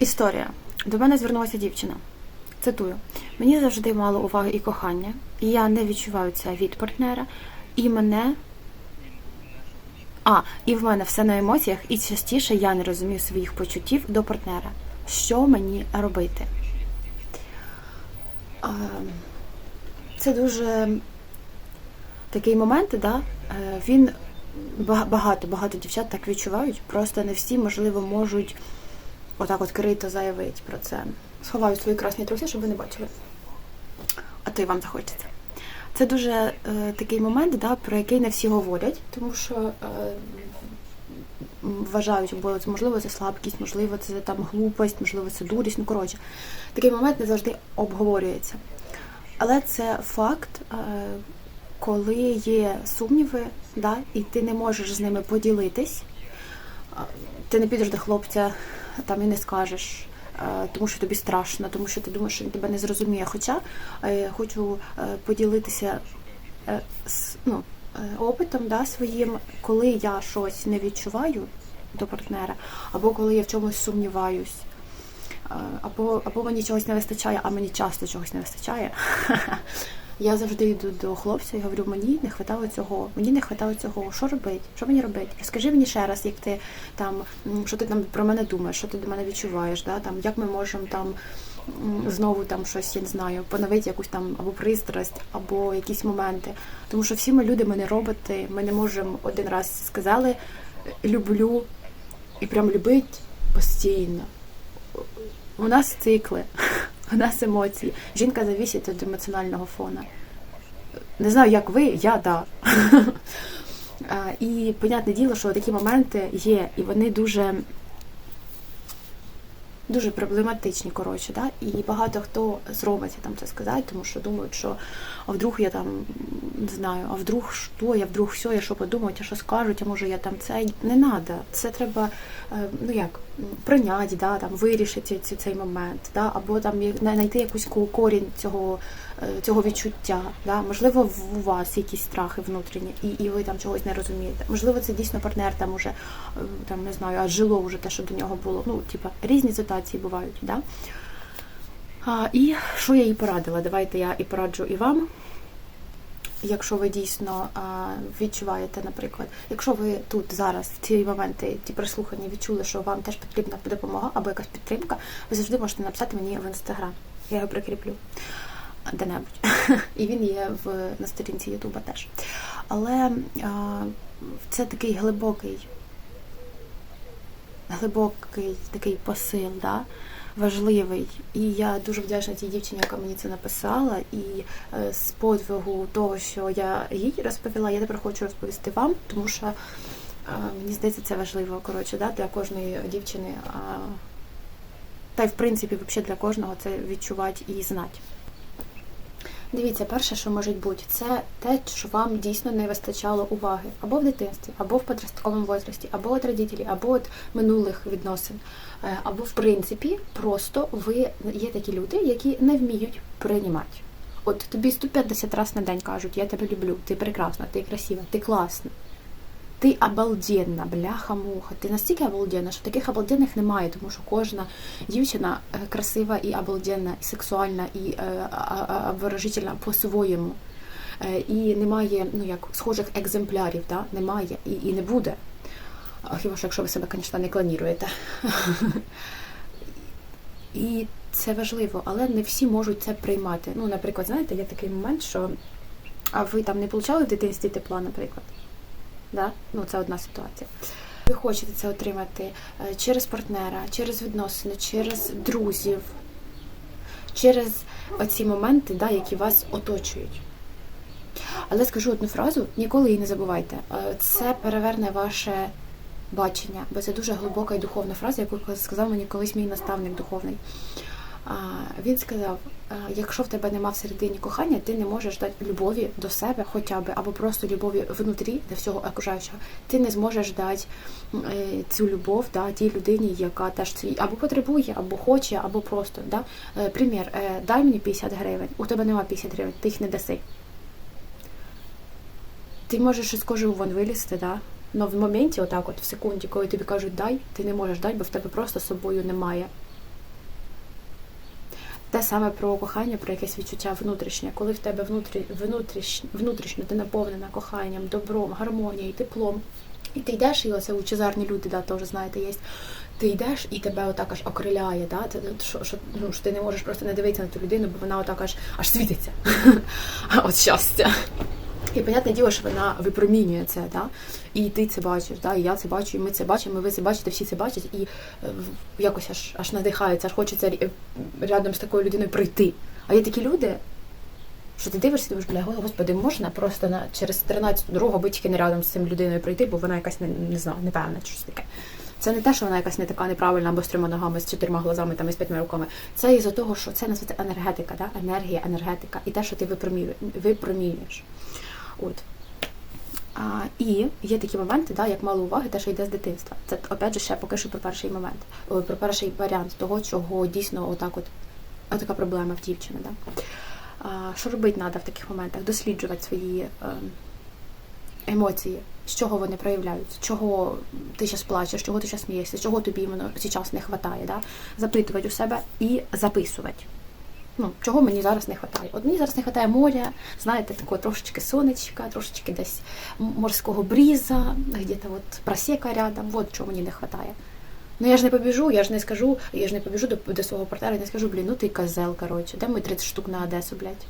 Історія. До мене звернулася дівчина. Цитую: мені завжди мало уваги і кохання, і я не відчуваю це від партнера, і мене. А, і в мене все на емоціях, і частіше я не розумію своїх почуттів до партнера. Що мені робити? Це дуже такий момент, да? е, він багато, багато дівчат так відчувають, просто не всі, можливо, можуть отак от крито заявити про це. Сховаю свої красні труси, щоб ви не бачили. А то й вам захочеться. Це дуже е, такий момент, да, про який не всі говорять, тому що е, вважають, бо можливо, це слабкість, можливо, це там глупость, можливо, це дурість. Ну коротше, такий момент не завжди обговорюється. Але це факт, е, коли є сумніви, да, і ти не можеш з ними поділитись, ти не підеш до хлопця там і не скажеш, е, тому що тобі страшно, тому що ти думаєш, що він тебе не зрозуміє. Хоча е, хочу е, поділитися ну, опитом да, своїм, коли я щось не відчуваю до партнера, або коли я в чомусь сумніваюсь. Або, або мені чогось не вистачає, а мені часто чогось не вистачає. Я завжди йду до хлопця і говорю, мені не вистачало цього, мені не вистачало цього. Що робити? Що мені робити? Розкажи мені ще раз, як ти там, що ти там про мене думаєш, що ти до мене відчуваєш, да? там, як ми можемо там знову там щось, я не знаю, поновити якусь там або пристрасть, або якісь моменти. Тому що всі ми люди, ми не роботи, ми не можемо один раз сказали люблю і прям любить постійно. У нас цикли, у нас емоції. Жінка завісить від емоціонального фона. Не знаю, як ви, я да. І понятне діло, що такі моменти є, і вони дуже, дуже проблематичні, коротше, да? і багато хто зробиться там це сказати, тому що думають, що а вдруг я там не знаю, а вдруг що, я вдруг все, я що подумають, а що скажуть, а може я там це не треба. Це треба е, ну як прийняти, да, там вирішити цей момент, да, або там знайти якусь корінь цього, цього відчуття. Да. Можливо, у вас якісь страхи внутрішні, і, і ви там чогось не розумієте. Можливо, це дійсно партнер там уже е, там не знаю, а жило вже те, що до нього було. Ну, типа різні ситуації бувають, да. А, і що я їй порадила? Давайте я і пораджу і вам. Якщо ви дійсно відчуваєте, наприклад, якщо ви тут зараз в ці моменти, ті прислухані, відчули, що вам теж потрібна допомога або якась підтримка, ви завжди можете написати мені в інстаграм. Я його прикріплю де-небудь. І він є в, на сторінці Ютуба теж. Але а, це такий глибокий, глибокий такий посил, да? важливий. І я дуже вдячна тій дівчині, яка мені це написала. І е, з подвигу того, що я їй розповіла, я тепер хочу розповісти вам, тому що е, мені здається, це важливо коротше, да, для кожної дівчини. А, та й в принципі, взагалі для кожного це відчувати і знати. Дивіться, перше, що може бути, це те, що вам дійсно не вистачало уваги або в дитинстві, або в подростковому возрасті, або від родителів, або від минулих відносин, Е, або в принципі, просто ви є такі люди, які не вміють приймати. От тобі 150 разів на день кажуть, я тебе люблю, ти прекрасна, ти красива, ти класна. Ти обалденна, бляха-муха. Ти настільки обалденна, що таких обалденних немає, тому що кожна дівчина е, красива і обалденна, і сексуальна, і е, обворожительна по-своєму. Е, І немає ну як схожих екземплярів, да? немає і, і не буде. Хіба що якщо ви себе, звісно, не клоніруєте. І це важливо, але не всі можуть це приймати. Ну, наприклад, знаєте, є такий момент, що а ви там не получали в дитинстві тепла, наприклад. Да? Ну, це одна ситуація. Ви хочете це отримати е, через партнера, через відносини, через друзів, через оці моменти, да, які вас оточують. Але скажу одну фразу: ніколи її не забувайте. Е, Це переверне ваше бачення, бо це дуже глибока і духовна фраза, яку сказав мені колись мій наставник духовний. Він сказав: е, якщо в тебе нема всередині кохання, ти не можеш дати любові до себе хоча б, або просто любові внутрі до всього окружаючого. Ти не зможеш дати е, цю любов да, тій людині, яка теж цвій або потребує, або хоче, або просто. Да? Е, Примір, дай мені 50 гривень, у тебе нема 50 гривень, ти їх не даси. Ти можеш із кожи вон вилізти, да? Но в моменті, отак, от в секунді, коли тобі кажуть дай, ти не можеш дати, бо в тебе просто собою немає. Те саме про кохання, про якесь відчуття внутрішнє. Коли в тебе внутрі, внутріш, внутрішньо ти наповнена коханням, добром, гармонією, теплом. І ти йдеш, і оце лучезарні люди, да, теж знаєте, є. Ти йдеш і тебе отак аж окриляє, да? Ти, що, що, ну, що ти не можеш просто не дивитися на ту людину, бо вона отак аж аж світиться. От щастя. І понятне діло, що вона випромінює це, да? і ти це бачиш, да? і я це бачу, і ми це бачимо, і ви це бачите, всі це бачать, і е, якось аж аж надихається, аж хочеться е, рядом з такою людиною прийти. А є такі люди, що ти дивишся, думаєш, бля, господи, можна просто на через 13 дорогу аби тільки не рядом з цим людиною прийти, бо вона якась не, не знаю, непевна чи щось таке. Це не те, що вона якась не така неправильна або з трьома ногами, з чотирма глазами там і з п'ятьма руками. Це із-за того, що це називається енергетика, да? енергія, енергетика, і те, що ти випромінюєш. От. А, і є такі моменти, да, як мало уваги, те, що йде з дитинства. Це опять же ще поки що про перший момент, про перший варіант того, чого дійсно отак от, отака проблема в дівчини. Да. А, що робити треба в таких моментах? Досліджувати свої е, емоції, з чого вони проявляються, чого ти зараз плачеш, чого ти зараз смієшся, чого тобі зараз не вистачає. Да? Запитувати у себе і записувати. Ну, чого мені зараз не вистачає? От мені зараз не вистачає моря, знаєте, такого трошечки сонечка, трошечки десь морського бріза, где-то от просека рядом, от чого мені не вистачає. Ну я ж не побіжу, я ж не скажу, я ж не побіжу до, до свого партнера і не скажу, блін, ну ти козел, коротше, де мені 30 штук на Одесу, блядь?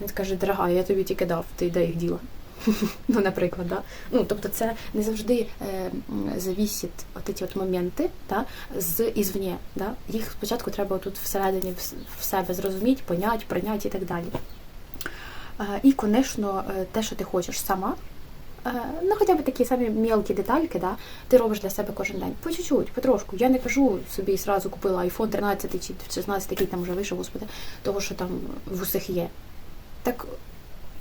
Він скаже, дорога, я тобі тільки дав, ти де їх діла. ну, наприклад, да? ну, тобто це не завжди е, м, завісить от ці от моменти да, з ізвні. Да? Їх спочатку треба тут всередині в, себе зрозуміти, поняти, прийняти і так далі. Е, і, звісно, е, те, що ти хочеш сама, е, ну хоча б такі самі мілкі детальки, да, ти робиш для себе кожен день. По чуть-чуть, потрошку. Я не кажу собі зразу купила iPhone 13 чи 16, який там вже вийшов, господи, того, що там в усіх є. Так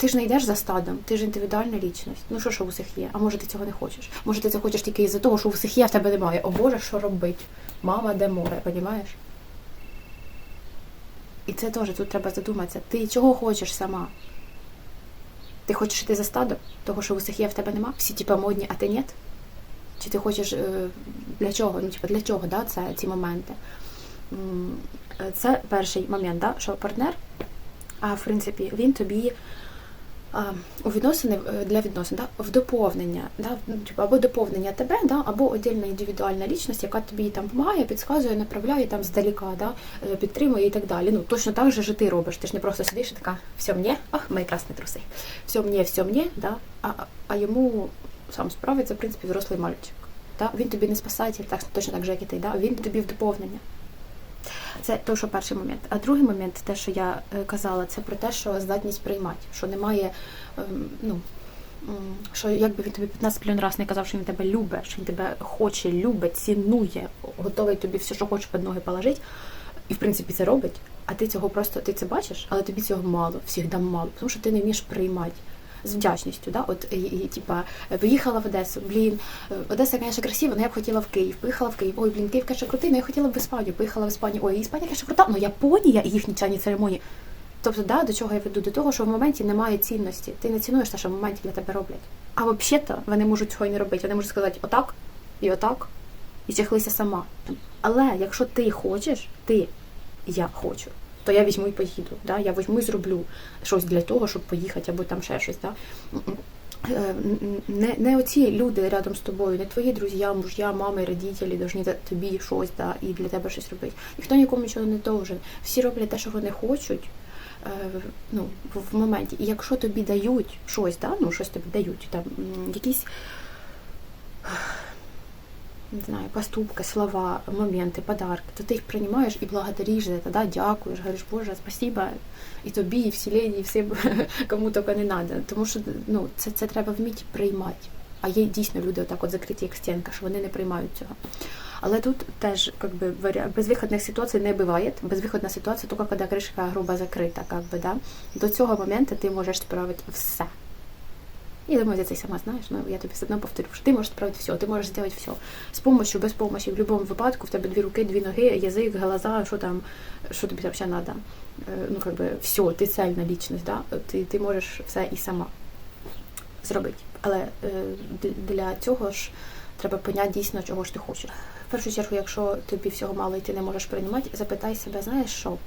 ти ж не йдеш за стадом, ти ж індивідуальна лічність. Ну що ж у всіх є? А може ти цього не хочеш? Може ти це хочеш тільки із-за того, що у всіх є, а в тебе немає. О Боже, що робить? Мама, де море, понімаєш? І це теж тут треба задуматися. Ти чого хочеш сама? Ти хочеш йти за стадом? Того, що у всіх є, в тебе нема? Всі типа модні, а ти ні? Чи ти хочеш е, для чого? Ну, типа, для чого да, це, ці моменти? Е, Це перший момент, да, що партнер, а в принципі, він тобі у відносини е, для відносин, да, в доповнення, да, ну, типу, або доповнення тебе, да, або отдільна індивідуальна лічність, яка тобі там допомагає, підказує, направляє там здаліка, да, е, підтримує і так далі. Ну, точно так же ж ти робиш. Ти ж не просто сидиш і така, все мені, ах, мої красні труси. Все мені, все мені, да, а, а йому сам справиться, в принципі, взрослий мальчик. Да? Він тобі не спасатель, так, точно так же, як і ти, да? він тобі в доповнення. Це то, що перший момент. А другий момент, те, що я е, казала, це про те, що здатність приймати, що немає, ем, ну. Що якби він тобі 15 мільйон разів не казав, що він тебе любить, що він тебе хоче, любить, цінує, готовий тобі все, що хоче під ноги положити, і в принципі це робить, а ти цього просто ти це бачиш, але тобі цього мало, всіх дам мало, тому що ти не вмієш приймати з вдячністю. Да? От, і, і, типа, поїхала в Одесу, блін, е, Одеса, звісно, красива, але я б хотіла в Київ. Поїхала в Київ. Ой, блін, Київ, конечно, крутий, але я хотіла б в Іспанію. Поїхала в Іспанію. Ой, Іспанія, конечно, крута, але Японія і їхні чайні церемонії. Тобто, да, до чого я веду? До того, що в моменті немає цінності. Ти не цінуєш те, що в моменті для тебе роблять. А взагалі-то вони можуть цього і не робити. Вони можуть сказати отак і отак, і чехлися сама. Але якщо ти хочеш, ти, я хочу, то я візьму і поїду. Да? Я візьму і зроблю щось для того, щоб поїхати, або там ще щось. Да? Е, Не, не оці люди рядом з тобою, не твої друзі, муж'я, мами, родителі повинні тобі щось да, і для тебе щось робити. Ніхто нікому нічого не должен. Всі роблять те, що вони хочуть. е, Ну, в- моменті. І якщо тобі дають щось, да, ну щось тобі дають, там якісь не знаю, поступки, слова, моменти, подарки, то ти їх приймаєш і благодариш за це, да, дякуєш, говориш, Боже, спасибо і тобі, і вселенні, і всім, кому тільки не треба. Тому що ну, це, це треба вміти приймати. А є дійсно люди отак от закриті, як стінка, що вони не приймають цього. Але тут теж как би, варіа- безвиходних ситуацій не буває. Безвиходна ситуація тільки коли кришка грубо закрита. Как би, да? До цього моменту ти можеш справити все. Я думаю, ти це сама знаєш, ну я тобі все одно повторю, що ти можеш справити все, ти можеш зробити все. З допомогою, без допомоги, в будь-якому випадку в тебе дві руки, дві ноги, язик, глаза, що там, що тобі взагалі треба. Ну, как би, все, ти цельна лічність, да? ти, ти можеш все і сама зробити. Але е, для цього ж треба поняти дійсно, чого ж ти хочеш. В першу чергу, якщо тобі всього мало і ти не можеш приймати, запитай себе, знаєш що?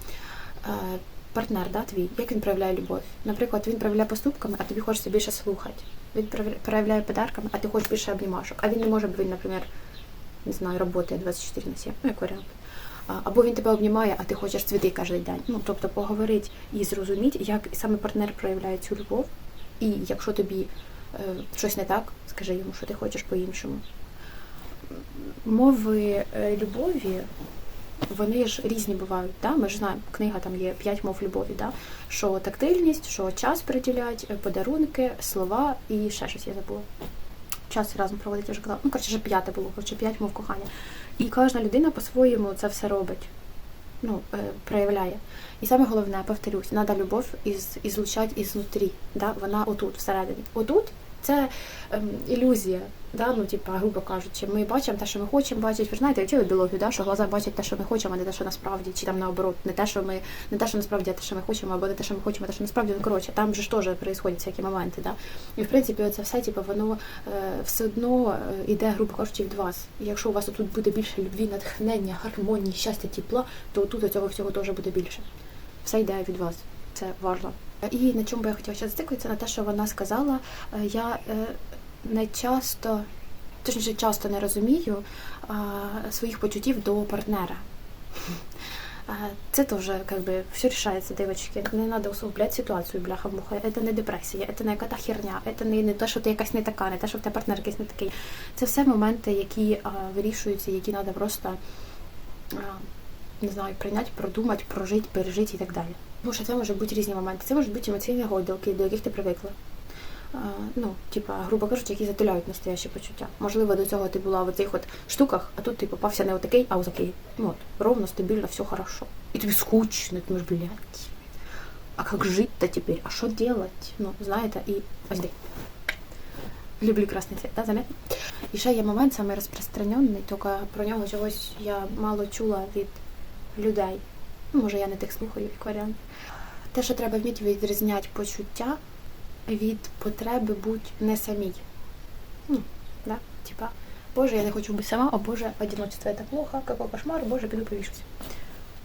Партнер, да, твій, як він проявляє любов? Наприклад, він проявляє поступками, а тобі хочеться більше слухати. Він проявля- проявляє подарками, а ти хочеш більше обнімашок. А він не може, бо він, наприклад, не знаю, працює 24 на 7, ну як варіант. Або він тебе обнімає, а ти хочеш цвіти кожен день. Ну, тобто поговорити і зрозуміти, як саме партнер проявляє цю любов. І якщо тобі е, щось не так, скажи йому, що ти хочеш по-іншому. Мови е, любові, вони ж різні бувають. Да? Ми ж знаємо, книга там є п'ять мов любові, да? що тактильність, що час приділять, е, подарунки, слова і ще щось я забула. Час разом проводить, я вже казала. Ну, коротше, вже п'яте було, коротше, п'ять мов кохання. І кожна людина по-своєму це все робить, ну, е, проявляє. І саме головне, повторюсь, треба любов із, ізлучати ізнутрі. Да? Вона отут, всередині. Отут це ем, ілюзія. Да? Ну, типа, грубо кажучи, ми бачимо те, що ми хочемо бачити. Ви знаєте, вчили біологію, да? що глаза бачать те, що ми хочемо, а не те, що насправді, чи там наоборот, не те, що ми не те, що насправді, а те, що ми хочемо, або не те, що ми хочемо, а те, що насправді. Ну, коротше, там же ж теж відбуваються всякі моменти. Да? І в принципі, це все, типу, воно е, все одно е, іде, грубо кажучи, від вас. І якщо у вас тут буде більше любві, натхнення, гармонії, щастя, тепла, то тут цього всього теж буде більше. Все йде від вас. Це важливо. І на чому би я хотіла ще зациклитися, на те, що вона сказала, Е, я е, не часто, точніше, часто не розумію своїх почуттів до партнера. Це теж как все решается, девочки. Не треба усугублять ситуацію, бляха-муха. Це не депресія, це не яка херня, це не, не те, що ти якась не така, не те, що в тебе партнер якийсь не такий. Це все моменти, які а, вирішуються, які треба просто а, не знаю, прийняти, продумати, прожити, пережити і так далі. Тому що це можуть бути різні моменти. Це можуть бути емоційні гойдалки, до яких ти привикла. Ну, типа, грубо кажучи, які затуляють настоящі почуття. Можливо, до цього ти була в цих от штуках, а тут ти попався не отакий, а отакий. Ну от, ровно, стабільно, все хорошо. І тобі скучно, ти можеш, блядь. А як жити-то тепер? А що делать? Ну, знаєте, і ось де. Люблю красний цвіт, да, заметно? І ще є момент саме розпространений, тільки про нього чогось я мало чула від людей. Ну, може, я не тих слухаю, як варіант. Те, що треба вміти відрізняти почуття від потреби бути не самій. Ну, да? Типа, Боже, я не хочу бути сама, о Боже, одиночество це плохо, какой кошмар, Боже, піду повішусь.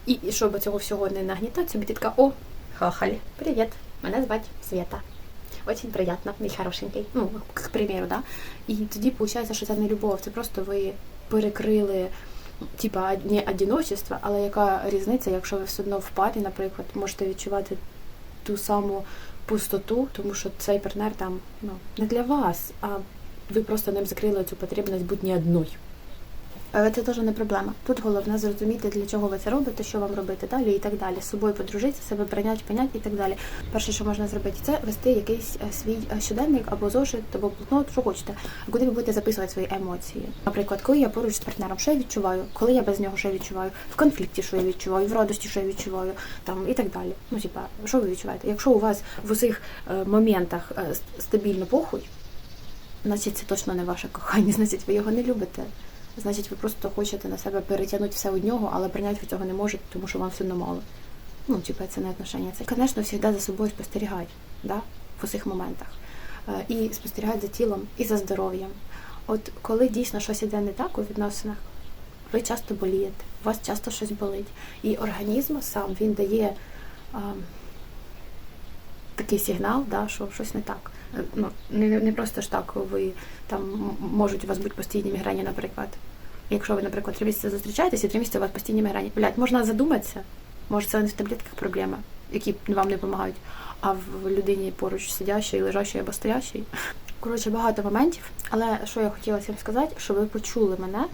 І, і щоб цього всього не нагнітати, собі ти така, о, хахаль, привіт, мене звати Света. Очень приятно, мій хорошенький. Ну, к примеру, да? І тоді виходить, що це не любов, це просто ви перекрили типа не одиночество, але яка різниця, якщо ви все одно в парі, наприклад, можете відчувати ту саму пустоту, тому що цей партнер там ну, не для вас, а ви просто ним закрили цю потрібність бути не одною. Але це теж не проблема. Тут головне зрозуміти, для чого ви це робите, що вам робити далі і так далі. З собою подружитися, себе прийняти, поняти і так далі. Перше, що можна зробити, це вести якийсь е, свій е, щоденник або зошит, або блокнот, що хочете, куди ви будете записувати свої емоції. Наприклад, коли я поруч з партнером, що я відчуваю, коли я без нього що я відчуваю, в конфлікті, що я відчуваю, в радості, що я відчуваю, там і так далі. Ну, типа, що ви відчуваєте? Якщо у вас в усіх е, моментах ст- стабільно похуй, значить це точно не ваше кохання, значить ви його не любите. Значить, ви просто хочете на себе перетягнути все од нього, але прийняти ви цього не можете, тому що вам все одно мало. Ну, типа, це не отношення. Це, звісно, завжди за собою спостерігати, да? в усіх моментах. Е, І спостерігати за тілом, і за здоров'ям. От коли дійсно щось іде не так у відносинах, ви часто болієте, у вас часто щось болить. І організм сам він дає а, такий сигнал, да, що щось не так. Ну, не, не просто ж так ви там можуть у вас бути постійні мігрені, наприклад. Якщо ви, наприклад, три місяці зустрічаєтесь і три місяці у вас постійні мігрені. Блядь, можна задуматися, може це не в таблетках проблема, які вам не допомагають, а в людині поруч сидящої, лежачої або стоящої. Коротше, багато моментів. Але що я хотіла всім сказати, щоб ви почули мене,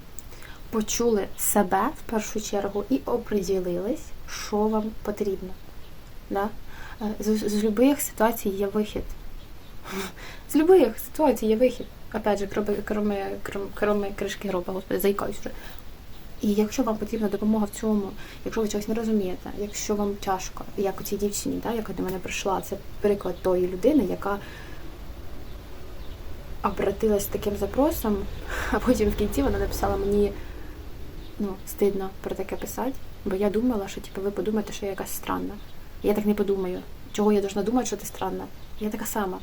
почули себе в першу чергу і оприділились, що вам потрібно. Да? Е, З, любих ситуацій є вихід. З любих ситуацій є вихід. Опять же, кроме, кроме, кроме, кришки гроба, господи, заїкаюсь вже. І якщо вам потрібна допомога в цьому, якщо ви чогось не розумієте, якщо вам тяжко, як у цій дівчині, да, яка до мене прийшла, це приклад тої людини, яка обратилась таким запросом, а потім в кінці вона написала мені ну, стидно про таке писати, бо я думала, що типу, ви подумаєте, що я якась странна. Я так не подумаю. Чого я должна думати, що ти странна? Я така сама.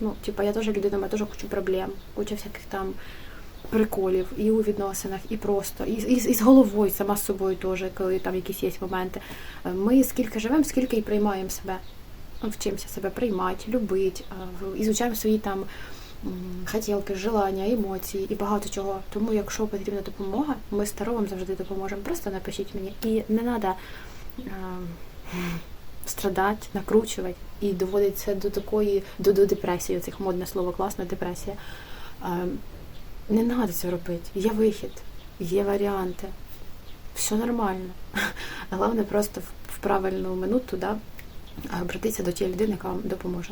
Ну, типа, я теж людина, я теж кучу проблем, куча всяких там приколів і у відносинах, і просто, і, і, і з головою, сама з собою теж, коли там якісь є моменти. Е, Ми скільки живемо, скільки і приймаємо себе. Вчимося себе приймати, любити, ізучаємо свої там хотілки, желання, емоції і багато чого. Тому, якщо потрібна допомога, ми старо вам завжди допоможемо. Просто напишіть мені. І не треба страдати, накручувати і доводить це до такої, до, до депресії, цих модне слово класна депресія. Не треба це робити. Є вихід, є варіанти. Все нормально. Головне просто в правильну минуту да, обратитися до тієї людини, яка вам допоможе.